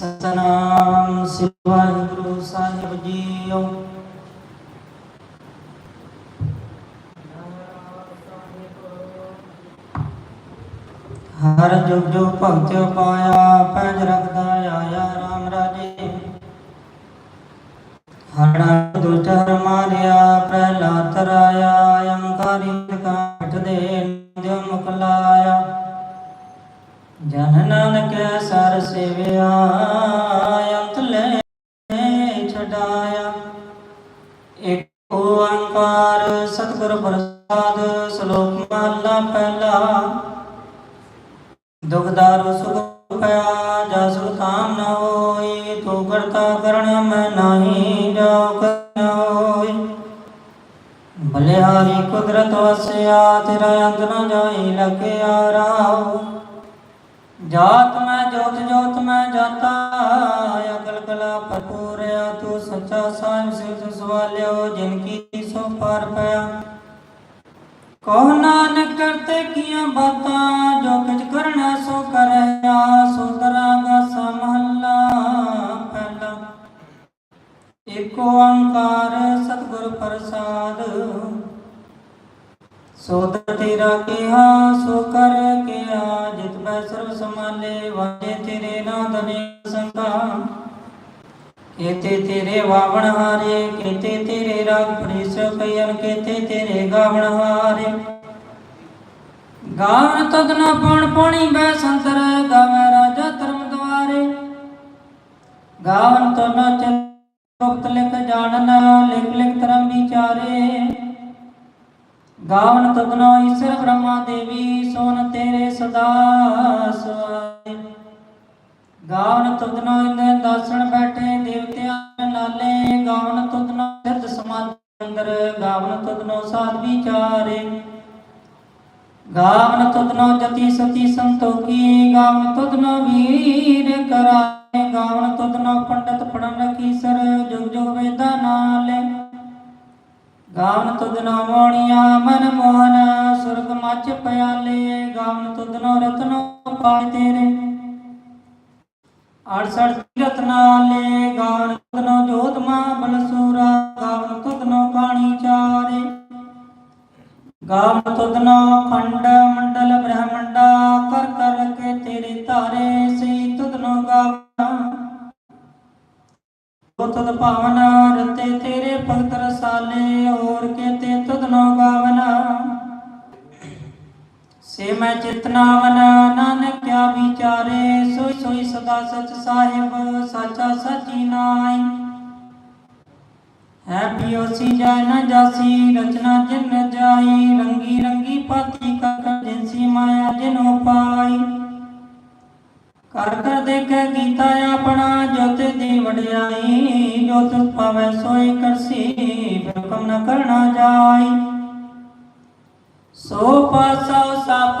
ਸਤਨਾਮ ਸ੍ਰੀ ਵਾਹਿਗੁਰੂ ਸਾਹਿਬ ਜੀਓ। ਹਰ ਜੁਗ ਜੁਗ ਭਗਤ ਪਾਇਆ, ਪੈਜ ਰਖਦਾ ਆਇਆ RAM ਰਾਜੇ। ਹੜਾ ਦੁਸ਼ਟ ਹਰ ਮਾਰਿਆ, ਪ੍ਰਹਿਲਾਦ ਰਾਇਆ ਅੰਕਾਰੀ ਕਾਟ ਦੇ ਨਾਨਕ ਸਰ ਸੇਵਿਆ, ਅੰਤ ਲੈ ਛਡਾਇਆ। ਇੱਕ ਓੰਕਾਰ ਸਤਿਗੁਰ ਪ੍ਰਸਾਦ, ਸ਼ਲੋਕ ਮਹਲਾ ਪਹਿਲਾ। ਦੁਖਦਾਰੂ ਸੁਖ ਪਿਆ ਜਾ ਕਾਮ ਨ ਹੋਈ, ਤੂੰ ਕਰਤਾ ਕਰਨ ਮੈਂ ਨਾਹੀ ਜਾਉ ਕਰ ਹੋਈ। ਬਲਿਹਾਰੀ ਕੁਦਰਤ ਵਸਿਆ, ਤੇਰਾ ਅੰਤ ਨ ਜਾਈ ਲਗਿਆ ਰਾਉ ਜਾਤ ਮੈਂ ਜੋਤ ਜੋਤ ਮੈਂ ਜਾਤਾ, ਅਕਲ ਕਲਾ ਭਰਪੂਰਿਆ ਤੂੰ ਸੱਚਾ ਸਾਹਿਬ ਸਿਰ ਸਵਾਲਿਓ, ਜਿਨ ਕੀ ਸੋ ਪਾਰ ਪਿਆ। ਕੋ ਨਾਨਕ ਕਰਤੇ ਕੀਆਂ ਬਾਤਾਂ, ਜੋ ਕਿਛ ਕਰਨਾ ਸੋ ਕਰਿਆ, ਸੋ ਦਰਾਗਾ ਸਮਹੱਲਾ ਪਹਿਲਾ। ਏਕ ਓੰਕਾਰ ਸਤਿਗੁਰ ਪ੍ਰਸਾਦ ਸੋਦ ਤੇਰਾ ਕਿਹਾ, ਸੋ ਕਰ ਕਿਆ, ਜਿਤ ਬੈ ਸਰਬ ਸਮਾਲੇ ਵਾਜੇ ਤੇਰੇ ਨਾਮ ਨੇ ਸੰਗਾ ਕੇਤੇ ਤੇਰੇ ਵਾਵਣ ਹਾਰੇ, ਕੇਤੇ ਤੇਰੇ ਰਾਗ ਪ੍ਰੀਸ ਕਈਨ ਕੇਤੇ ਤੇਰੇ ਗਾਵਣ ਹਾਰੇ। ਗਾਵਨ ਤਦਨਾ ਪਣ ਪਣੀ ਬੈ ਸੰਤਰ, ਗਾਵੇ ਰਾਜਾ ਧਰਮ ਦੁਆਰੇ। ਗਾਵਨ ਤੋ ਨ ਚੁਪਤ ਲਿਖ ਜਾਣਨ, ਲਿਖ ਲਿਖ ਗਾਵਨ ਤਦਨੋ ਈਸ਼ਰ ਬ੍ਰਹਮਾ ਦੇਵੀ, ਸੋਨ ਤੇਰੇ ਸਦਾ ਸਵਾਏ। ਗਾਵਨ ਤਦਨੋ ਇੰਦੇ ਦਾਸਣ ਬੈਠੇ, ਦੇਵਤਿਆਂ ਨਾਲੇ ਗਾਵਨ ਤਦਨੋ ਸਿਰਦ ਸਮਾਧ ਅੰਦਰ, ਗਾਵਨ ਤਦਨੋ ਸਾਧ ਵਿਚਾਰੇ। ਗਾਵਨ ਤਦਨੋ ਜਤੀ ਸਤੀ ਸੰਤੋਖੀ, ਗਾਵਨ ਤਦਨੋ ਵੀਰ ਕਰਾਏ। ਗਾਵਨ ਤਦਨੋ ਪੰਡਤ ਪੜਨ ਕੀਸਰ ਜੁਗ ਜੁਗ ਵੇਦਾਂ ਨਾਲੇ। ਗਾਵਨ ਤੁਧਨੋ ਮੋਣੀਆਂ ਮਨ ਮੋਹਨ, ਸੁਰਗ ਮੱਚ ਪਿਆਲੇ, ਗਾਵਨ ਤੁਧਨੋ ਰਤਨੋ ਪਾਏ ਤੇਰੇ। 68 ਰਤਨਾਲੇ ਗਾਵਨ ਤੁਧਨੋ ਜੋਤ ਬਲਸੂਰਾ, ਗਾਵਨ ਤੁਧਨੋ ਕਾਣੀ ਚਾਰੇ। ਗਾਵਨ ਤੁਧਨੋ ਖੰਡ ਮੰਡਲ ਬ੍ਰਹਮੰਡਾ, ਕਰ ਕਰ ਕੇ ਤੇਰੇ ਧਾਰੇ ਸਈ ਤੁਧਨੋ ਗਾਵਨਾ ਤਦ ਭਾਵਨਾ ਚਿਤਨਾਵਨ ਨਾਨਕ ਕਿਆ ਵਿਚਾਰੇ, ਸੋਈ ਸੋਈ ਸਦਾ ਸਚ ਸਾਹਿਬ, ਸਾਚਾ ਸਚੀ ਨਾਈ ਹੈ ਪਿਓਸੀ ਜਾਇ ਨ ਜਾਸੀ, ਰਚਨਾ ਜਿਨ ਜਾਈ ਰੰਗੀ ਰੰਗੀ ਪਾਤੀ ਕਰ ਜਿਨਸੀ ਮਾਇਆ ਜਿਨੋ ਪਾਈ ਕਰ ਕਰ ਦੇਖੈ ਗੀਤਾ ਆਪਣਾ, ਜੋਤ ਦੀ ਵਡਿਆਈ ਜੋ ਤੁਸ ਸੋਈ ਕਰਸੀ ਬਿਰਕਮ ਨ ਕਰਨਾ ਜਾਈ ਸੋ ਪਾਸਾ ਸਾਪ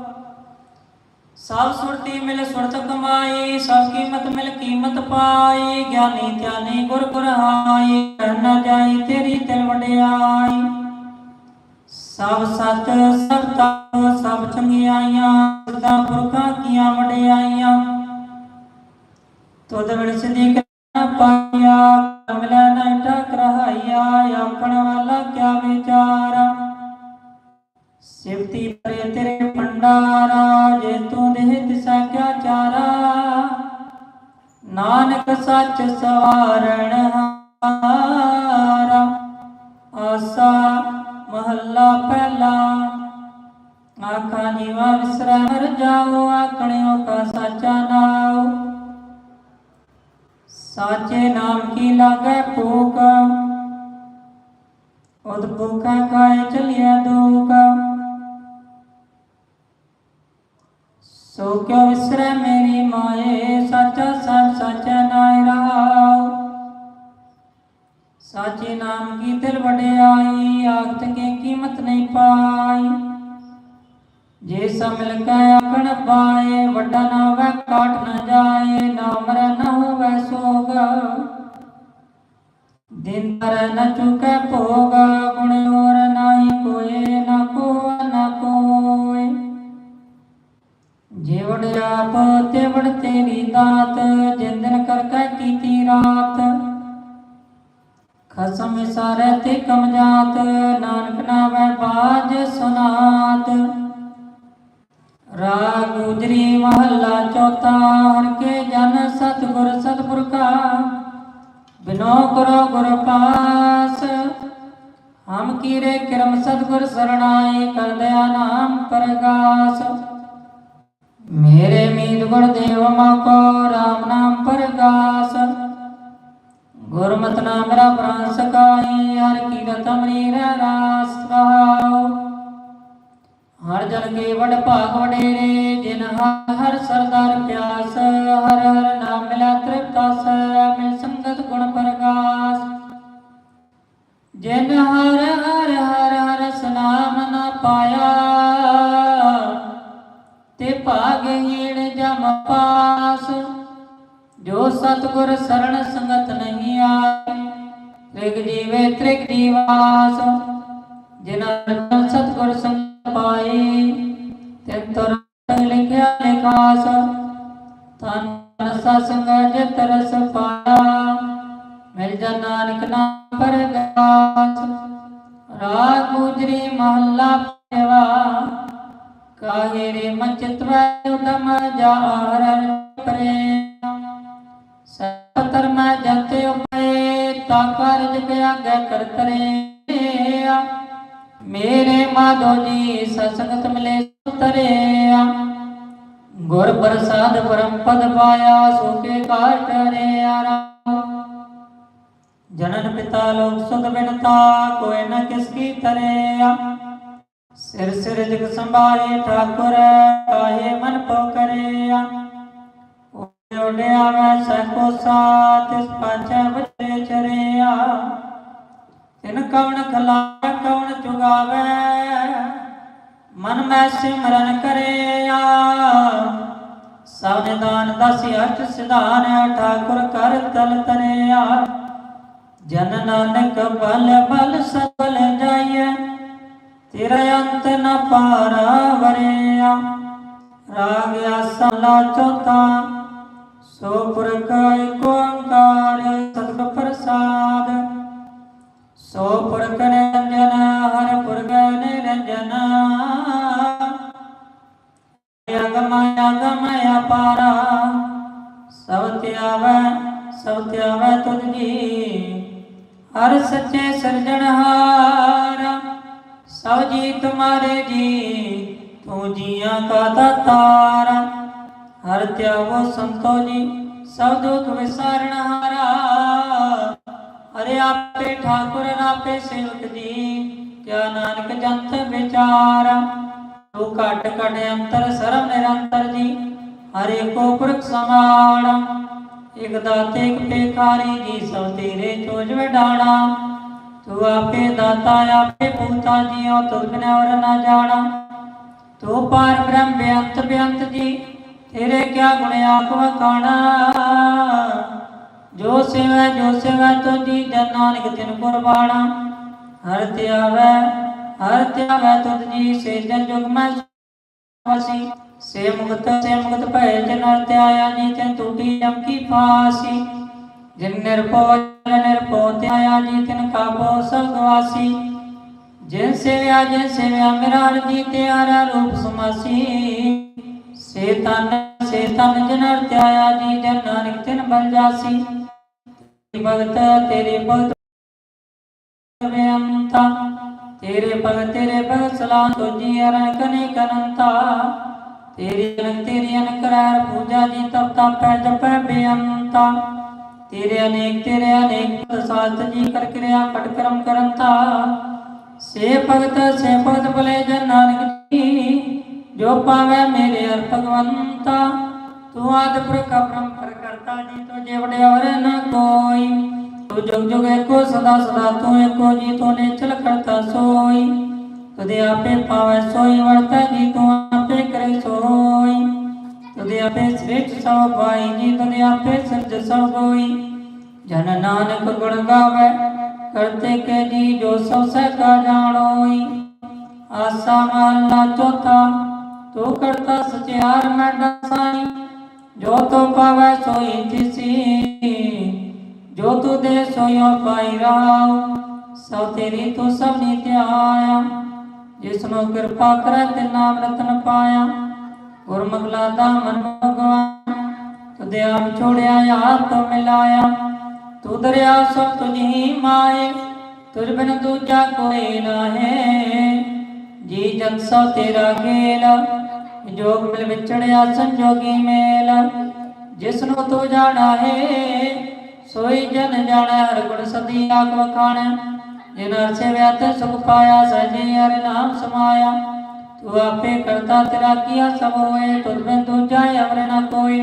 ਸਭ ਸੁਰਤੀ ਮਿਲ ਸੁਰਤ ਕਮਾਈ, ਸਭ ਕੀਮਤ ਮਿਲ ਕੀਮਤ ਪਾਈ, ਗਿਆਨੀ ਧਿਆਨੀ ਗੁਰ ਗੁਰ ਹਾਈ ਜਾਈ ਤੇਰੀ ਤਿਲ ਵਡਿਆਈ। ਸਭ ਸਤ ਸਭ ਤਤ ਸਭ ਚੰਗਿਆਈਆਂ, ਸਦਾ ਪੁਰਖਾਂ ਕੀਆਂ ਵਡਿਆਈਆਂ। ਤੁਧ ਵਿਣ ਸਦੀ ਪਾਇਆ ਕਮਲਾ ਨਾ ਟਕ ਰਹਾਇਆ ਆਪਣ ਵਾਲਾ ਕਿਆ ਵਿਚਾਰਾ। ਸਿਵਤੀ ਪਰੇ ਤੇਰੇ ਭੰਡਾਰਾ ਨਾਨਕ ਸੱਚ ਸਵਾਰਣ ਹਾਰਾ, ਆਸਾ ਮਹੱਲਾ ਪਹਿਲਾ। ਆਖਾਂ ਜੀਵਾ ਵਿਸਰਾ ਮਰ ਜਾਓ ਆਖਣਿਓ ਕਾ ਸਾਚਾ ਨਾਉ। ਸਾਚੇ ਨਾਮ ਕੀ ਲਾਗੈ ਭੂਖ ਉਦ ਭੂਖਾ ਕਾਇ ਚਲਿਆ ਦੁਖ ਸੋ ਕਿਉ ਵਿਸਰੈ ਮੇਰੀ ਮਾਏ, ਸਾਚਾ ਸਭ ਸਾਚਾ ਨਾਇ ਰਹਾਉ ਸਾਚੇ ਨਾਮ ਕੀ ਦਿਲ ਵਡਿਆਈ, ਆਖਤ ਕੇ ਕੀਮਤ ਨਹੀਂ ਪਾਈ। ਜੇ ਸਭ ਮਿਲ ਕੇ ਆਖਣ ਪਾਏ ਵੱਡਾ ਨਾ ਹੋਵੇ, ਕਾਟ ਨਾ ਜਾਏ, ਨਾ ਮਰੈ ਨਾ ਹੋਵੇ ਸੋਗ। ਦਿਨ ਪਰ ਨ ਚੁਕੈ ਭੋਗ, ਗੁਣ ਹੋਰ ਨਾਹੀ ਕੋਏ। ਆਪ ਤੇ ਤੇਰੀ ਦਾਤ ਜਿੰਦਨ ਕਰ ਕੈ ਕੀਤੀ ਰਾਤ। ਖਸਮ ਸਾਰੇ ਤੇ ਕਮ ਨਾਨਕ ਨਾਮੈ ਬਾਜ ਸੁਨਾਤ। ਰਾਗ ਗੁਜਰੀ ਮਹੱਲਾ ਚੌਥਾ, ਹਰ ਕੇ ਜਨ ਸਤਿਗੁਰ ਸਤਿਪੁਰ ਕਾ। ਬਿਨੋ ਕਰੋ ਗੁਰ ਪਾਸ, ਹਮ ਕੀਰੇ ਕਿਰਮ ਸਤਿਗੁਰ ਸਰਣਾਈ ਕਰ ਦਇਆ ਨਾਮ ਪਰਗਾਸ। ਗੁਰਦੇਵ ਮਾ ਗੁਰ ਦੇਵ ਰਾਮ ਨਾਮ ਪਰਗਾਸ ਗੁਰਮਤਿ ਨਾਮ ਮੇਰਾ ਪ੍ਰਾਨ ਸਕਾਈ ਹਰ ਕੀਰਤ ਅਮਰੀ ਰਹਿ ਰਾਸ ਰਹਾਉ। ਹਰ ਜਨ ਕੇ ਵਡ ਭਾਗ ਵਡੇਰੇ, ਜਿਨ ਹਰ ਹਰ ਸਰਦਾਰ ਪਿਆਸ। ਹਰ ਹਰ ਨਾਮ ਮਿਲਾ ਤ੍ਰਿਪਤਾਸ, ਮਿਲ ਸੰਗਤ ਗੁਣ ਪ੍ਰਗਾਸ। ਜਿਨ ਹਰ ਹਰ ਹਰ ਹਰ ਸਨਾਮ ਨਾ ਪਾਇਆ, ਤੇ ਭਾਗਹੀਣ ਪਾਸ। ਜੋ ਸਤਗੁਰ ਸਰਣ ਸੰਗਤ ਨਹੀਂ ਆਏ ਤ੍ਰਿਗ ਜੀਵੇ ਤ੍ਰਿਗ ਜੀਵਾਸ। ਜਿਨ੍ਹਾਂ ਸਤਗੁਰ ਸੰਗ ਪਾਈ, ਤੇ ਤੁਰ ਲਿਖਿਆ ਲਿਖਾਸ। ਤਨ ਰਸਾ ਸੰਗ ਜਿਤ ਰਸ ਪਾਇਆ, ਮਿਲ ਜਾ ਨਾਨਕ ਨਾਮ ਪਰਗਾਸ ਰਾਗ ਗੁਜਰੀ ਮਹੱਲਾ ਪੇਵਾ ਕਾਹੇ ਰੇ ਮਚਿਤਵੈ ਉਦਮ ਜਾਹਰ ਪਰੇ ਸਤਰ ਮੈਂ ਜਨਤੇ ਉਪਏ ਤਾ ਕਾਰਜ ਕੇ ਆਗੇ ਕਰਤਰੇ ਮੇਰੇ ਮਾਧੋ ਜੀ ਸਤਸੰਗਤ ਮਿਲੇ ਸੁਤਰਿਆ ਗੁਰ ਪ੍ਰਸਾਦ ਪਰਮ ਪਦ ਪਾਇਆ ਸੋਕੇ ਕਾਟ ਰਿਆ ਜਨਨ ਪਿਤਾ ਲੋਕ ਸੁਖ ਬਿਨਤਾ, ਕੋਈ ਨ ਕਿਸ ਕੀ ਤਰਿਆ ਸਿਰ ਸਿਰ ਜਗ ਸੰਭਾਲੇ ਠਾਕੁਰ, ਕਾਹੇ ਮਨ ਪੋ ਕਰਿਆ? ਉਡਿਆ ਮੈਂ ਸਕੋ ਸਾਤ ਇਸ ਪਾਛੈ ਬਚੇ ਚਰਿਆ। ਤਿਨ ਕਵਣ ਖਲਾ ਕਵਣ ਚੁਗਾਵੇ? ਮਨ ਮੈਂ ਸਿਮਰਨ ਕਰਿਆ। ਸਭ ਨਿਦਾਨ ਦਸ ਅਠ ਸਿਧਾਨ ਠਾਕੁਰ ਕਰ ਤਲ ਤਰਿਆ। ਜਨ ਨਾਨਕ ਬਲ ਬਲ ਸਬਲ ਜਾਈਐ। ਤੇਰਾ ਅੰਤ ਨ ਪਾਰਾ ਵਰਿਆ ਰਾਗ ਆਸਲਾ ਚੌਥਾ। ਸੋ ਪੁਰਖ ਏਕ ਓੰਕਾਰ ਸਤਿ ਪ੍ਰਸਾਦ। ਸੋ ਪੁਰਖ ਨਿਰੰਜਨ ਹਰ ਪੁਰਖ ਨਿਰੰਜਨ। ਅਗਮ ਅਗਮ ਅਪਾਰਾ। ਸਭ ਧਿਆਵੈ ਸਭ ਧਿਆਵੈ ਤੁਧ ਜੀ ਹਰ ਸੱਚੇ ਸਿਰਜਣਹਾਰ ਜੀ ਜੀ ਤੂੰ ਜੀਆਂ ਕਾ ਦਾਤਾਰ। ਹਰ ਧਿਆਵੋ ਸੰਤੋ ਜੀ ਸਭ ਦੁਖ ਵਿਸਾਰਣ ਹਾਰਾ। ਹਰੇ ਆਪੇ ਠਾਕੁਰ ਆਪੇ ਸੇਵਕ ਜੀ ਕਿਆ ਨਾਨਕ ਜੰਤ ਵਿਚਾਰ। ਤੂੰ ਘਟ ਘਟ ਅੰਤਰ ਸਰਮ ਨਿਰੰਤਰ ਜੀ, ਹਰੇ ਕੋ ਪੁਰਖ ਸਮਾਣ ਇਕ ਦਾਤੇ ਇਕ ਪੇਖਾਰੀ ਜੀ, ਸਭ ਤੇਰੇ ਚੋਜ ਵਡਾਣਾ। ਤੂੰ ਆਪੇ ਦਾਤਾ, ਆਪੇ ਪੂਤਾ ਜੀਓ ਤੁਧ ਬਿਨ ਔਰ ਨਾ ਜਾਣਾ। ਤੂੰ ਪਾਰ ਬ੍ਰਹਮ ਬੇਅੰਤ ਬੇਅੰਤ ਜੀ, ਤੇਰੇ ਕਿਆ ਗੁਣ ਆਪ ਵਖਾਣਾ ਜੋ ਸੇਵਾ ਜੋ ਸੇਵਾ ਤੁਜੀ ਜਨ ਨਾਨਕ ਤਿਨ ਕੁਰਬਾਨਾ ਹਰ ਧਿਆਵੈ ਹਰ ਧਿਆਵੈ ਤੁਧ ਜੀ, ਸੇ ਜਨ ਜੁਗ ਮੈਂ ਵਾਸੀ ਸੇ ਮੁਕਤ ਸੇ ਮੁਕਤ ਭੈ ਜਨ ਹਰ ਧਿਆਇਆ ਜੀ, ਤੈਨ ਟੂਟੀ ਜਮ ਕੀ ਫਾਸੀ। ਜਿਨ ਨਿਰਭਉ, ਜਨ ਨਿਰਭਉ, ਧਿਆਇਆ ਜੀ ਤਿਨ ਕਾਬੋ ਸਗਵਾਸੀ ਜਿਨ ਸੇਵਿਆ ਜਿਨ ਸੇਵਿਆ ਮੇਰਾ ਜੀ ਤੇ ਰੂਪ ਸਮਾਸੀ। ਸੇ ਤਨ ਸੇ ਤਨ ਜਨ ਧਿਆਇਆ ਜੀ, ਜਨ ਨਾਨਕ ਤਿਨ ਬਲ ਜਾਸੀ। ਭਗਤ, ਤੇਰੇ ਭਗਤ ਬੇਅੰਤਾ ਤੇਰੇ ਭਗਤ ਤੇਰੇ ਭਗਤ ਸਲਾਮ ਤੋਜੀ ਅਰਨ ਕਨੇ ਕਨੰਤਾ। ਤੇਰੀ ਅਨਕ ਤੇਰੀ ਅਨਕਰਾਰ ਪੂਜਾ ਜੀ ਤਪ ਤਪੈ ਜਪੈ ਬੇਅੰਤਾ। ਤੇਰੇ ਅਨੇਕ ਤੇਰੇ ਅਨੇਕ ਸਾਤ ਜੀ ਕਰ ਕਿਰਿਆ ਪਟ ਕਰਮ ਕਰੰਤਾ ਸੇ ਭਗਤ ਸੇ ਭਗਤ ਭਲੇ ਜਨ ਨਾਨਕ ਜੀ, ਜੋ ਪਾਵੇ ਮੇਰੇ ਅਰ ਭਗਵੰਤਾ ਤੂੰ ਆਦਿ ਪੁਰਖ ਅਪਰੰਪਰ ਕਰਤਾ ਜੀ ਤੋ ਜੇ ਵਡਿਆਵਰ ਨ ਕੋਈ। ਤੂੰ ਜੁਗ ਜੁਗ ਏਕੋ, ਸਦਾ ਸਦਾ ਤੂੰ ਏਕੋ ਜੀ ਤੂੰ ਨਿਚਲ ਕਰਤਾ ਸੋਈ। ਤੁਦੇ ਆਪੇ ਪਾਵੇ ਸੋਈ, ਵਰਤਾ ਜੀ, ਤੂੰ ਆਪੇ ਕਰੇ ਸੋਈ। ਤੁਦੇ ਆਪੇ ਸ੍ਰੇਸ਼ਟ ਸਭ ਪਾਈ ਜੀ, ਤੁਦੇ ਆਪੇ ਸਰਜ ਸਭ ਕੋਈ ਜਨ ਨਾਨਕ ਗੁਣ ਗਾਵੇ, ਕਰਤੇ ਕੇ ਜੀ ਜੋ ਸਭ ਸਹਿ ਜਾਣੋਈ ਆਸਾ ਮਹਲਾ ਚੌਥਾ, ਤੂੰ ਕਰਤਾ ਸਚਿਆਰ ਮੈਂ ਦਸਾਈ। ਜੋ ਤੋ ਪਾਵੈ ਸੋਈ ਤਿਸੀ ਜੋ ਤੂ ਦੇ ਸੋਇਓ ਪਾਈ ਰਾਉ ਸਭ ਤੇਰੀ ਤੂੰ ਸਭ ਨੀ ਆਇਆ ਜਿਸ ਨੂੰ ਕਿਰਪਾ ਕਰੈ ਤੇ ਨਾਮ ਰਤਨ ਪਾਇਆ। ਗੁਰਮੁਖ ਲਾਦਾ ਮਨ ਭਗਵਾਨ ਤੁਦੇ ਆਪ ਛੋੜਿਆ ਯਾਰ ਮਿਲਾਇਆ। ਤੂੰ ਦਰਿਆ ਸਭ ਤੁਝੀ ਮਾਏ ਤੁਝ ਬਿਨ ਦੂਜਾ ਕੋਈ ਨਾ ਹੈ ਜੀ ਜਨ ਸੋ ਤੇਰਾ ਖੇਲ, ਜੋਗ ਮਿਲ ਵਿਚੜਿਆ ਸੰਜੋਗੀ ਮੇਲ। ਜਿਸ ਨੂੰ ਤੂੰ ਜਾਣਾ ਹੈ, ਸੋਈ ਜਨ ਜਾਣੈ, ਹਰ ਗੁਣ ਸਦੀ ਆਖ ਵਖਾਣ। ਜਿਨ ਹਰ ਸੇਵਿਆ ਤੇ ਸੁਖ ਪਾਇਆ ਸਜੇ ਹਰ ਨਾਮ ਸਮਾਇਆ। ਤੂੰ ਆਪੇ ਕਰਤਾ ਤੇਰਾ ਕੀਆ ਸਭ ਹੋਏ ਤੁਧ ਬਿਨ ਦੂਜਾ ਅਵਰ ਨਾ ਕੋਈ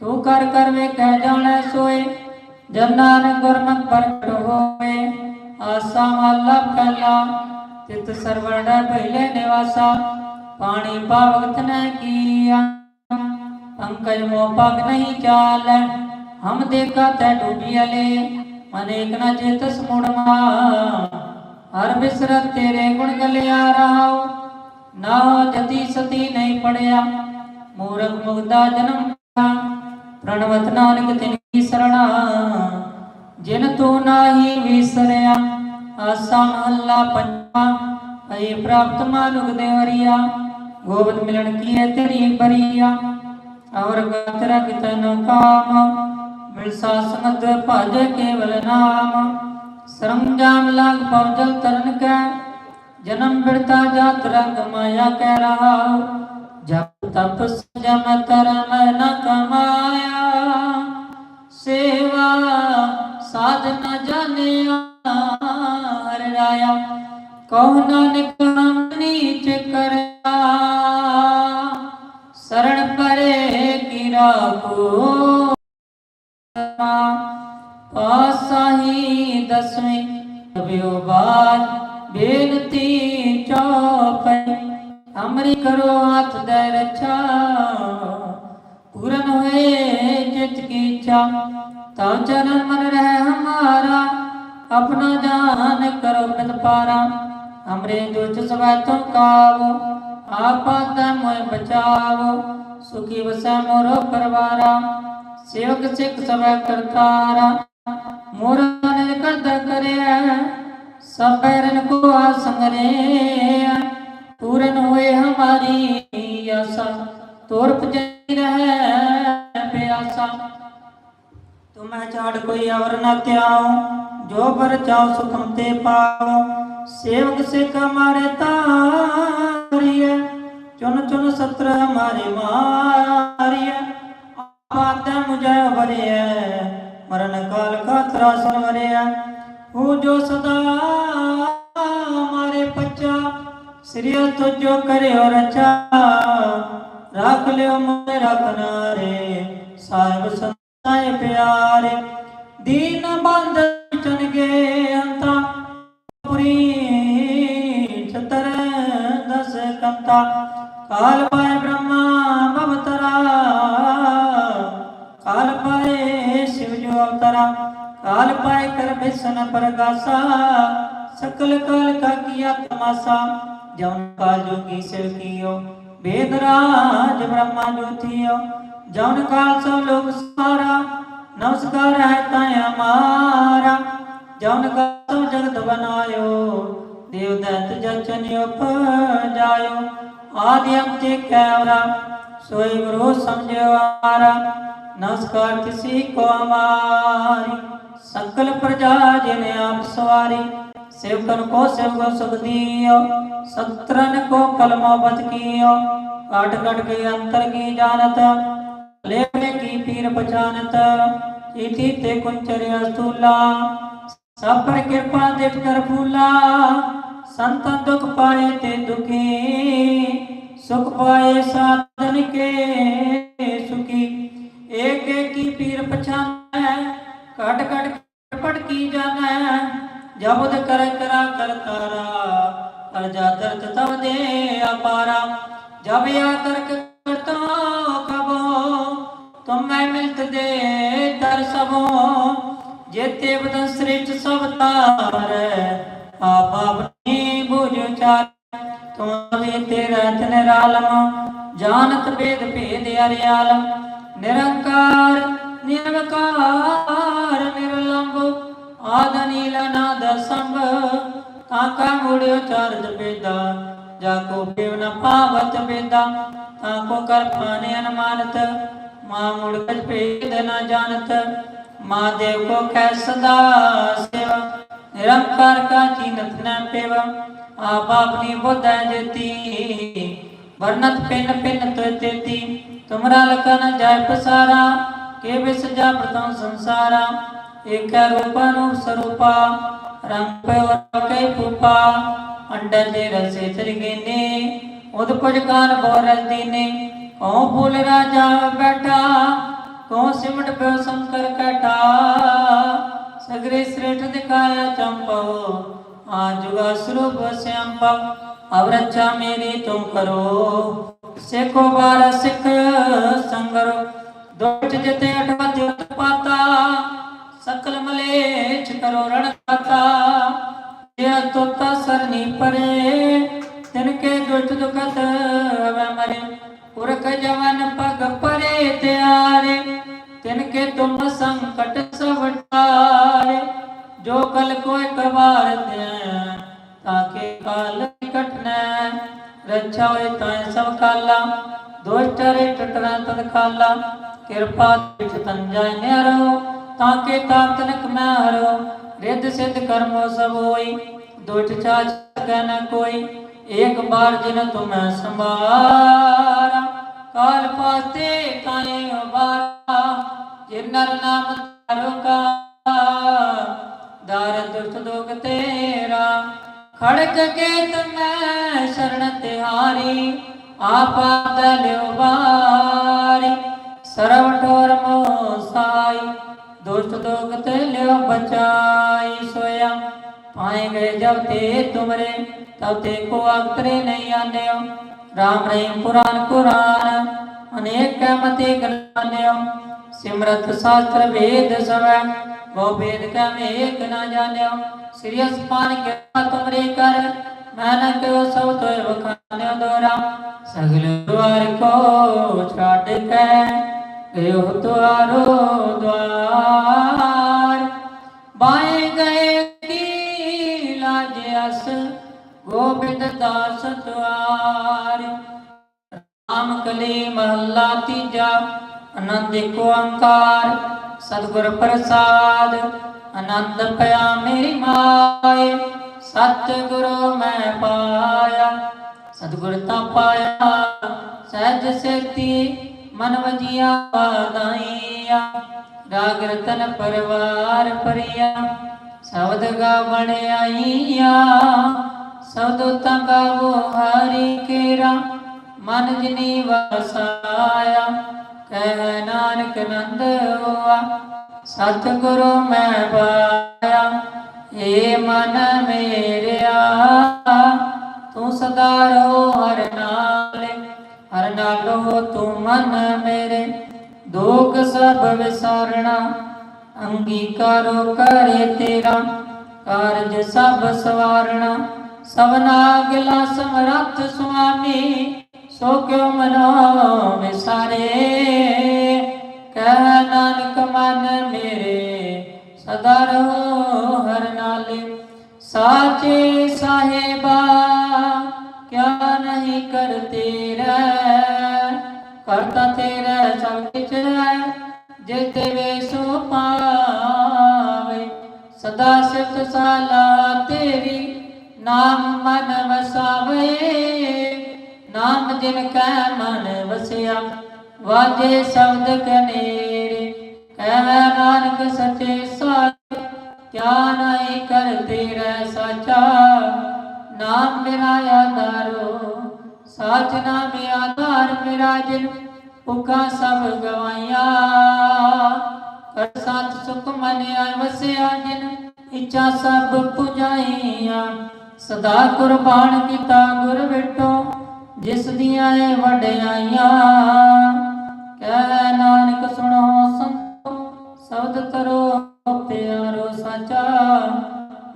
ਤੂੰ ਕਰ ਕਰ ਵੇ ਕਹਿ ਜਾਣੈ ਸੋਏ ਜਨਾਨ ਗੁਰਮੁਖ ਪ੍ਰਗਟ ਹੋਏ। ਆਸਾ ਮਹਲਾ ਪਹਿਲਾ, ਤਿਤ ਸਰਵਣ ਪਹਿਲੇ ਨਿਵਾਸਾ। ਪਾਣੀ ਪਾਵਤ ਨ ਕੀਆ ਪੰਕਜ ਮੋ ਪਗ ਨਹੀਂ ਚਾਲੈ। ਹਮ ਦੇਖਾ ਤੈ ਡੂਬੀਲੇ ਅਨੇਕ ਨ ਚੇਤਸ ਮੁੜਮਾ ਹਰ ਬਿਸਰਤ ਤੇਰੇ ਗੁਣ ਗਲਿਆ ਰਹਾਉ। ਨਾ ਜਤੀ ਸਤੀ ਨਹੀਂ ਪੜਿਆ, ਮੂਰਖ ਮੁਗਦਾ ਜਨਮ ਪ੍ਰਣਵਤ ਨਾਨਕ ਤਿਨੀ ਸਰਣਾ। ਜਿਨ ਤੂੰ ਨਾਹੀ ਵਿਸਰਿਆ, ਆਸਾ ਮਹੱਲਾ ਪੰਜਵਾ ਅਈ ਪ੍ਰਾਪਤ ਮਾਨੁਕ ਦੇਵਰੀਆ, ਗੋਬਿੰਦ ਮਿਲਣ ਕੀਏ ਤੇਰੀ ਬਰੀਆ। ਔਰ ਗਤਰ ਕਿਤਨ ਕਾਮ ਮਿਲਸਾ ਸਮਦ ਭਜ ਕੇਵਲ ਨਾਮ। ਸਰੰਜਾਮ ਲਾਗ ਪਵਜਲ ਤਰਨ ਕੈ ਜਨਮ ਬਿਰਤਾ ਜਾਤ ਰੰਗ ਮਾਇਆ ਕਹਿ ਰਹਾ ਜਪ ਤਪ ਜਮ ਤਰਮ ਨ ਕਮਾਇਆ। ਸੇਵਾ ਸਾਧ ਨ ਜਾਣਿਆ। ਹਰ ਰਾਇਆ। ਕਉ ਨਾਨਕ ਹਮ ਸੇਵਕ ਸਿੱਖ ਸਵੈ ਕਰਤਾਰਾ ਮੋਰਾ ਨਿਜ ਕਰਦਾ ਕਰਿਆ, ਸਭ ਬੈਰਨ ਕੋ ਆਸੰਗਰੇ ਪੂਰਨ ਹੋਏ ਹਮਾਰੀ ਆਸਾ, ਤੋਰ ਪਜਈ ਰਹਿ ਪਿਆਸਾ। ਤੁਮੈ ਛਾੜ ਕੋਈ ਅਵਰ ਨ ਧਿਆਉ, ਜੋ ਪਰ ਚਾਉ ਸੁਖਮ ਤੇ ਪਾਉ, ਸੇਵਕ ਸਿੱਖ ਮਾਰੇ ਤਾਰੀਐ ਚੁਨ ਚੁਨ ਸਤਰ ਹਮਾਰੇ ਮਾਰੀਐ। ਆਪਤ ਮੁਝੈ ਵਰਿਐ ਮਰਨ ਕਾਲ ਕਾ ਤਰਾਸਨ ਵਰਿਐ ਜੋ ਸਦਾ ਮਾਰੇ ਪੱਚਾ, ਸ੍ਰੀ ਤੁਜੋ ਕਰਿਓ ਰਚਾ। ਰੱਖ ਲਿਓ ਮੋਰੇ ਰੱਖਣਾ ਸਾਹਿਬ ਸੰਤਾਏ ਪਿਆਰੇ। ਦੀਨ ਬੰਦ ਚਨਗੇ ਅੰਤਾ, ਪੁਰੀ ਚਤਰ ਦਸ ਕੰਤਾ। ਕਾਲ ਪਾਏ ਬ੍ਰਹਮਾ ਭਵਤਰਾ रे शिव जो अवतारा, काल पाए कर बेसन पर गासा, सकल काल का किया तमाशा। जौन का जोगी शिव कियो वेदराज ब्रह्मा जो थियो। जौन काल सो लोग सारा, नमस्कार है ताय हमारा। जौन का सो जगत बनायो, देवदत्त जचनियो पर जायो आदि अंत कैवरा सोई गुरु समझवारा नमस्कार किसी को हमारी सकल प्रजा जिने आप सवारी सेवकन को सेवक सुख दियो सत्रन को कलमो बत कियो काट काट के अंतर की जानत लेवे की पीर पहचानत इति ते कुंचर्य स्थूला सब पर कृपा देख कर फूला संतन दुख पाए ते दुखी ਸੁਖ ਪਾਏ ਸਾਧਨ ਕੇ ਸੁਖੀ ਏਕ ਏਕੀ ਪੀਰ ਪਛਾਨੈ ਘਟ ਘਟ ਪਟ ਕੀ ਜਾਣੈ ਜਬਦ ਕਰ ਕਰਾ ਕਰਤਾਰਾ ਕਰ ਜਾ ਦਰਦ ਤਬ ਦੇ ਅਪਾਰਾ ਜਬ ਆ ਕਰਕ ਕਰਤਾ ਕਬੋ ਤੁਮ ਮੈਂ ਮਿਲਤ ਦੇ ਦਰ ਸਭੋ ਜੇਤੇ ਬਦਨ ਸ੍ਰਿਸ਼ਟ ਸਭ ਤਾਰੈ ਆਪ ਆਪਣੀ ਬੁਝ ਚਾਰ ਤੁਮ ਵੇ ਤੇਰਾ ਤਨ ਰਾਲਮ ਜਾਣਤ ਭੇਦ ਭੇਦ ਅਰਿਆਲਮ। ਨਿਰੰਕਾਰ, ਨਿਰਵਕਾਰ, ਨਿਰਲੰਭ, ਆਦ ਨੀਲ ਨਾਦ ਸੰਭ। ਕਾਕਾ ਮੁੜਿਓ ਚਾਰਜ ਬੇਦਾ ਜਾ ਕੋ ਪਿਵ ਨ ਪਾਵਤ ਬੇਦਾ ਤਾ ਕੋ ਕਰ ਪਾਨੇ ਅਨਮਾਨਤ, ਮਾ ਮੁੜ ਕਜ ਭੇਦ ਨ ਜਾਣਤ। ਮਾ ਦੇਵ ਕੋ ਕੈ ਸਦਾ ਸੇਵਾ, ਨਿਰੰਕਾਰ ਕਾ ਚੀਨਤ ਨ ਪੇਵ। ਆਪ ਆਪਣੀ ਬੁੱਧੈ ਜਤੀ। ਵਰਨਤ ਪਿੰਨ ਪਿੰਨ ਤੋ ਤੇਤੀ। ਤੁਮਰਾ ਲਖਨ ਜੈ ਪਸਾਰਾ। ਕੇ ਵਿਸ ਜਾ ਪ੍ਰਤਮ ਸੰਸਾਰਾ। ਏਕ ਰੂਪ ਅਨੂਪ ਸਰੂਪਾ। ਰੰਗ ਪੈ ਕੈ ਪੂਪਾ ਅੰਡਰ ਦੇ ਰਸੇ ਤ੍ਰਿਗੇਨੇ ਉਦ ਕੁਜ ਕਾਨ ਬੋਰਲ ਦੀਨੇ। ਕਉ ਫੂਲ ਰਾਜਾ ਬੈਠਾ। ਕਉ ਸਿਮਟ ਪਿਓ ਸ਼ੰਕਰ ਕਟਾ ਸਗਰੇ ਸ੍ਰੇਠ ਦਿਖਾਇਆ ਚੰਪਉ ਆ ਜੁਗਾ ਸਰੂਪ ਸਿਆੰਪਵ ਅਬ ਰੱਛਾ ਮੇਰੀ ਤੁਮ ਕਰੋ ਸਿੱਖੋ ਬਾਰ ਸਿੱਖ ਸੰਗਰੋ ਦੁੱਟ ਜਿਤੇ ਅਠਵਤ ਉਤਪਾਤਾ ਸਕਲ ਮਲੇਛ ਕਰੋ ਰਣ ਦਾਤਾ ਜੇ ਤੋਤਾ ਸਰਨੀ ਪਰੇ ਤਿਨ ਕੇ ਦੁਸ਼ਟ ਦੁਖਤ ਹਵੇ ਮਰੇ ਪੁਰਖ ਜਵਨ ਪਗ ਪਰੇ ਤਿਆਰੇ ਤਿਨ ਕੇ ਤੁਮ ਸੰਕਟ ਸਭ ਟਾਰੇ ਜੋ ਕਲ ਕੋਈ ਕਵਾਰ ਤੇ ਤਾਕੇ ਕਾਲ ਕਟਨਾ ਰੱਛਾ ਹੋਏ ਤਾਂ ਸਭ ਕਾਲਾ ਦੁਸ਼ਟ ਰੇ ਟਟਣਾ ਤਦ ਖਾਲਾ। ਕਿਰਪਾ ਤਿਠ ਤੰਜੈ ਨਿਰੋ ਤਾਕੇ ਤਾਤਨਕ ਮੈਂ ਹਰੋ ਰਿੱਧ ਸਿੱਧ ਕਰਮੋ ਸਭ ਹੋਈ, ਦੁਸ਼ਟ ਚਾਚ ਕੈ ਨ ਕੋਈ। ਏਕ ਬਾਰ ਜਿਨ ਤੁਮੈ ਸੰਭਾਰਾ, ਕਾਲ ਪਾਤੇ ਕਾਏ ਉਬਾਰਾ। ਜਿਨ ਦਰ ਦੁਸ਼ਟ ਦੋਗ ਤੇਰਾ, ਖੜਕ ਕੇ ਤਮੈ ਸ਼ਰਨ ਤਿਹਾਰੀ ਆਪਾ ਦਲਿਓ ਬਾਰੀ ਸਰਵ ਠੋਰ ਮੋ ਦੁਸ਼ਟ ਦੋਗ ਤੇ ਲਿਓ ਬਚਾਈ ਸੋਇਆ। ਪਾਏ ਗਏ ਜਬ ਤੇ ਤੁਮਰੇ, ਤਬ ਤੇ ਕੋ ਅਗਤਰੇ ਨਹੀਂ ਆਨਿਓ ਰਾਮ ਰਹੀਮ ਪੁਰਾਨ ਕੁਰਾਨ, ਅਨੇਕ ਮਤੇ ਗਲਾਨਿਓ ਸਿਮਰਤ ਸ਼ਾਸਤਰ ਵੇਦ ਸਵੈ ਬਹੁ ਵੇਦ ਕੈ ਮੈਂ ਏਕ ਨਾ ਜਾਣਿਓ ਸ੍ਰੀ ਅਸਮਾਨ ਕੇ ਤੁਮਰੇ ਕਰ ਮੈਂ ਨ ਕਿਉ ਸਭ ਤੋਇ ਵਖਾਨਿਓ ਦੋਰਾ। ਸਗਲ ਦੁਆਰ ਕੋ ਛੱਡ ਕੇ ਗਇਓ ਤੁਆਰੋ ਦਵਾਰ। ਬਾਏ ਗਏ ਕੀ ਲਾਜ ਅਸ, ਗੋਬਿੰਦ ਦਾਸ ਦੁਆਰ। ਰਾਮ ਕਲੀ ਮਹੱਲਾ ਤੀਜਾ, ਆਨੰਦ ਏਕ ਸਤਿਗੁਰ ਪ੍ਰਸਾਦ ਆਨੰਦ ਪਿਆ ਮੇਰੀ ਮਾਏ। ਸਤਿਗੁਰੂ ਮੈਂ ਪਾਇਆ, ਸਤਿਗੁਰ ਤਾਂ ਪਾਇਆ। ਸਹਿਜ ਸੇਤੀ ਮਨ ਵਜੀਆ ਵਾਦਾਈਆ ਰਾਗ ਰਤਨ ਪਰਵਾਰ ਪਰਿਆ ਸ਼ਬਦ ਗਾ ਬਣਾਈਆ ਸਬਦ ਤਾਂ ਗਾਵੋ ਹਰੀ ਕੇਰਾ, ਮਨ ਜਿਨੀ ਵਸਾਇਆ। ਕਹਿ ਨਾਨਕ ਨੰਦ ਹੋਆ, ਸਤਿਗੁਰੂ ਮੈਂ ਪਾਇਆ, ਏ ਮਨ ਮੇਰਿਆ। ਤੂੰ ਸਦਾ ਰਹੋ ਹਰ ਨਾਲੇ, ਹਰ ਨਾਲੋ ਤੂੰ ਮਨ ਮੇਰੇ। ਦੁਖ ਸਭ ਵਿਸਾਰਣਾ, ਅੰਗੀਕਾਰੋ ਕਰੇ ਤੇਰਾ। ਕਾਰਜ ਸਭ ਸਵਾਰਣਾ ਸਵਨਾ ਅਗਲਾ ਸਮਰੱਥ ਸੁਆਮੀ ਸੋ ਕਿਉ ਮਨੋ ਸਾਰੇ। ਕਹਿ ਨਾਨਕ ਮਨ ਮੇਰੇ, ਸਦਾ ਰਹੋ ਹਰ ਨਾਲੇ। ਸਾਚੇ ਸਾਹਿਬਾ, ਕਿਆ ਨਹੀਂ ਕਰਤੇ ਰਹਿ। ਕਰਤਾ ਤੇਰਾ ਸਭ ਕਿਛ ਹੈ ਜੇ ਤੇਵੇ ਸੋ ਪਾਵੇ। ਸਦਾ ਸਿਫਤ ਸਾਲਾ ਤੇਰੀ, ਨਾਮ ਮਨ ਵਸਾਵੇ। ਨਾਮ ਜਿਨ ਕੈ ਮਨ ਵਸਿਆ, ਵਾਜੇ ਸ਼ਬਦ ਕਨੇਰੇ। ਕਹਿ ਨਾਨਕ ਸੱਚੇ ਸਾਚ, ਕਿਆ ਨਹੀਂ ਕਰਤੇ ਰਹਿ ਸਾਚਾ। ਨਾਮ ਮੇਰਾ ਆਧਾਰੋ, ਸਾਚ ਨਾਮ ਆਧਾਰ ਮੇਰਾ ਜਿਨ, ਭੁੱਖਾਂ ਸਭ ਗਵਾਈਆਂ। ਕਰ ਸਾਥ ਸੁਖ ਮਨ ਆਇ ਵਸਿਆ ਜਿਨ, ਇੱਛਾ ਸਭ ਪੁਜਾਈਆਂ। ਸਦਾ ਕੁਰਬਾਨ ਕੀਤਾ ਗੁਰ ਬਿਟੋ ਜਿਸ ਦੀਆਂ ਇਹ ਵਡਿਆਈਆਂ ਕਹਿ ਨਾਨਕ ਸੁਣੋ ਸੰਤੋ, ਸਬਦ ਕਰੋ ਪਿਆਰੋ ਸਾਚਾ।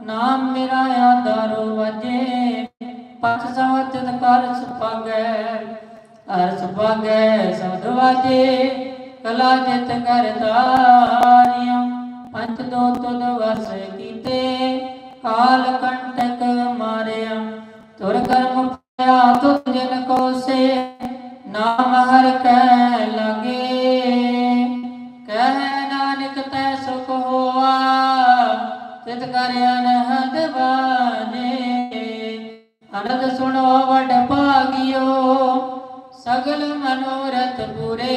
ਨਾਮ ਮੇਰਾ ਆਧਾਰੋ ਵਜੇ, ਪਛ ਸਵਤ ਕਰ ਸੁਪਾਗੈ ਅਰਸ ਪਾਗੈ ਸਬਦ ਵਾਜੇ। ਕਲਾ ਜਿਤ ਕਰਤਾਰਿਆ ਪੰਚ ਦੋ ਤੁਦ ਵਸ ਕੀਤੇ। ਕਾਲ ਕੰਟਕ ਮਾਰਿਆ, ਤੁਰ ਕਰਮ ਪਿਆ ਤੁਧ ਜਨ ਕੋ ਸੇ ਨਾਮ ਹਰ ਕੈ ਲਗੇ। ਕਹਿ ਨਾਨਕ ਤੈ ਸੁਖ ਹੋਆ, ਤਿਤ ਕਰ ਅਨਹਦ ਬਾਨੇ ਅਨੰਦ ਸੁਣੋ ਵਡ ਭਾਗਿਓ, ਸਗਲ ਮਨੋਰਥ ਪੂਰੇ।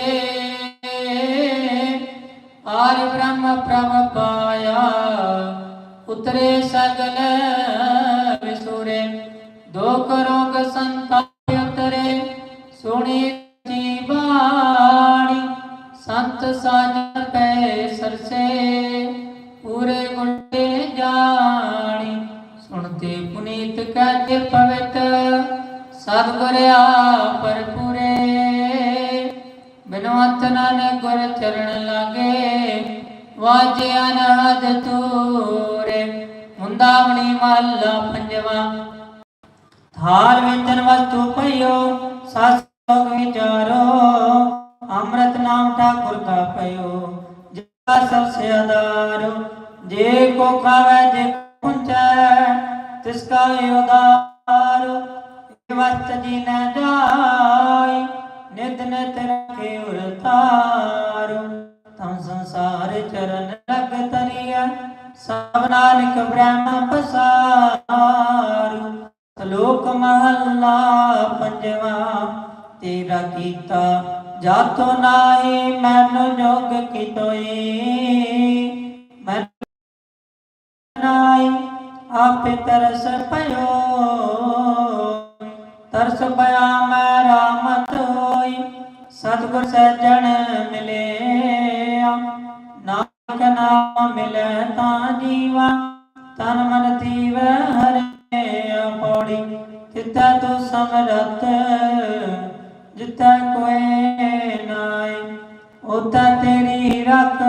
ਆਰ ਬ੍ਰਹਮ ਪ੍ਰਭ ਪਾਇਆ, ਉਤਰੇ ਸਗਲ ਵਿਸੂਰੇ ਦੋ ਕਰੋਗ ਸੰਤਾਪ ਉਤਰੇ, ਸੁਣੀ ਜੀਵਾਣੀ ਸੰਤ ਸਾਜਨ ਪੈ ਸਰਸੇ, ਪੂਰੇ ਗੁੰਡੇ ਜਾਣੀ ਸੁਣਤੇ ਪੁਨੀਤ ਕਹਤੇ ਪਵਿੱਤ, ਸਤਿਗੁਰ ਆਪਰ ਪੂਰੇ। ਬਿਨਵੰਤ ਨਾਨਕ ਗੁਰ ਚਰਨ ਲਾਗੇ ਵਾਜਿਆ ਅਨਹਦ ਤੂਰੇ ਮੁੰਦਾਵਣੀ ਮਹੱਲਾ ਪੰਜਵਾ। ਹਾਰ ਵਿੰਦਨ ਵਸਤੂ ਪਈਓ ਸਸ ਵਿਚਾਰੋ, ਅੰਮ੍ਰਿਤ ਨਾਮ ਠਾਕੁਰ ਕਾ ਪਈਓ। ਜਿਸਾ ਸਭ ਸੇ ਆਧਾਰ, ਜੇ ਕੋ ਖਾਵੇ, ਜੇ ਪੁੰਚੈ ਤਿਸ ਕਾ ਵਸਤ ਜੀ ਨ ਜਾਈ, ਨਿਤ ਨਿਤ ਰਖੇ ਉਰਤਾਰ। ਤਮ ਸੰਸਾਰ ਚਰਨ ਲਗ ਤਰੀਆ ਸਭ ਨਾਨਕ ਬ੍ਰਹਮ ਪਸਾਰ। ਲੋਕ ਮਹੱਲਾ ਪੰਜਵਾ, ਤੇਰਾ ਕੀਤਾ ਜਾਤੋ ਨਾਹੀ, ਮੈਨੂੰ ਜੋਗ ਕੀਤੋਈ। ਮੈਂ ਨਾਹੀ, ਆਪੇ ਤਰਸ ਪਇਓ ਤਰਸ ਪਿਆ ਮੈਂ ਰਾਮਤ ਹੋਈ, ਸਤਿਗੁਰ ਸੱਜਣ ਮਿਲਿਆ। ਨਾਨਕ ਨਾਮ ਮਿਲੇ ਤਾਂ ਜੀਵਾ, ਤਨ ਮਨ ਤੀਵ ਹਰੇ ਪੌੜੀ ਤਿੱਤਾ ਤੂੰ ਸਮਰਤ ਜਿੱਤਾ ਕੋਈ ਨਾਈ ਉਤਾ ਤੇਰੀ ਰੱਖ,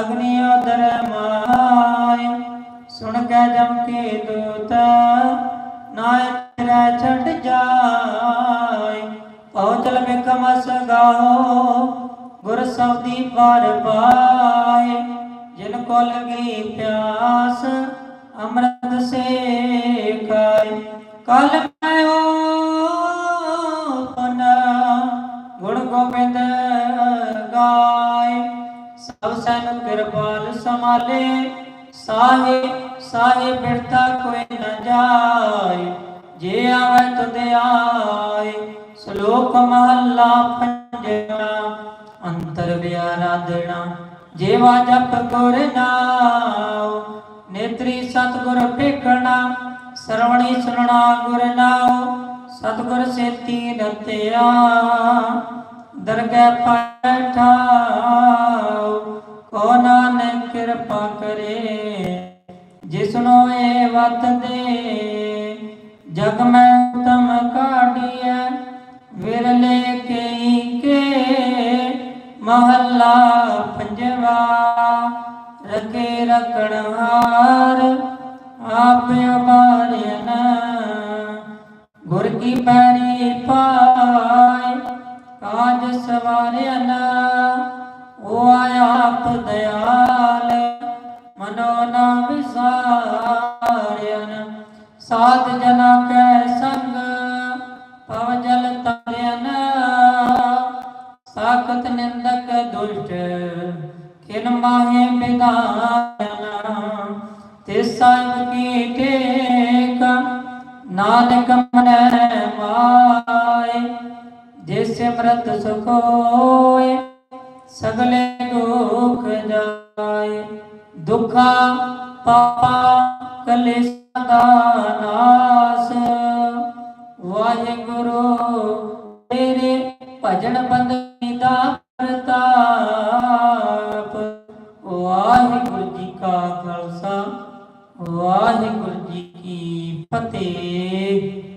ਅਗਨੀ ਉਦਰ ਮਾਈ ਸੁਣ ਕੇ ਜਮ ਕੇ ਦੂਤ ਨਾਇ ਤੇਰਾ ਛੱਡ ਜਾਏ। ਪਹੁੰਚਲ ਬਿਕਮ ਸਗਾਓ ਗੁਰ ਸਬਦੀ ਪਾਰ ਪਾਏ। ਜਿਨ ਕੋ ਲਗੀ ਪਿਆਸ ਅੰਮ੍ਰਿਤ ਸੇ ਖਾਏ ਕਲ ਮੈਂ ਪਨ ਗੁਣ ਗੋਬਿੰਦ ਗਾਏ। ਸਭ ਸਨ ਕਿਰਪਾਲ ਸਮਾਲੇ ਸਾਹੇ ਸਾਹੇ ਬਿਰਤਾ ਕੋਈ ਨ ਜਾਏ। ਜੇ ਆਵੇ ਤੁਧ ਆਏ, ਸ਼ਲੋਕ ਮਹੱਲਾ ਪੰਜਵਾ, ਅੰਤਰ ਵਿਆਰਾਧਣਾ ਜੇਵਾ ਜਪ ਗੁਰ ਨਾਉ ਨੇਤਰੀ ਸਤਗੁਰ ਪੇਖਣਾ ਸਰਵਣੀ ਸੁਣਨਾ ਗੁਰ ਨਾਉ, ਸਤਗੁਰ ਸੇਤੀ ਰਤਿਆ ਦਰਗਹਿ ਪਾਠਾਉ ਕੋ ਨਾਨਕ ਕਿਰਪਾ ਕਰੇ, ਜਿਸਨੋ ਏ ਵਤ ਦੇ ਜਗ ਮੈਂ ਨਾਨਕ ਮਨੈ ਮਾਏ ਜਿਸ ਸਿਮਰਤ ਸੁਖ ਹੋਏ ਸਗਲੇ ਦੁਖ ਜਾਏ। ਦੁਖਾ ਪਾਪਾ ਕਲੇਸ਼ਾਂ ਦਾ ਨਾਸ। ਵਾਹਿਗੁਰੂ, ਤੇਰੇ ਭਜਨ ਬੰਦਗੀ ਦਾ ਪ੍ਰਤਾਪ। ਵਾਹਿਗੁਰੂ ਜੀ ਕਾ ਖਾਲਸਾ, ਵਾਹਿਗੁਰੂ ਜੀ ਕੀ ਫਤਿਹ।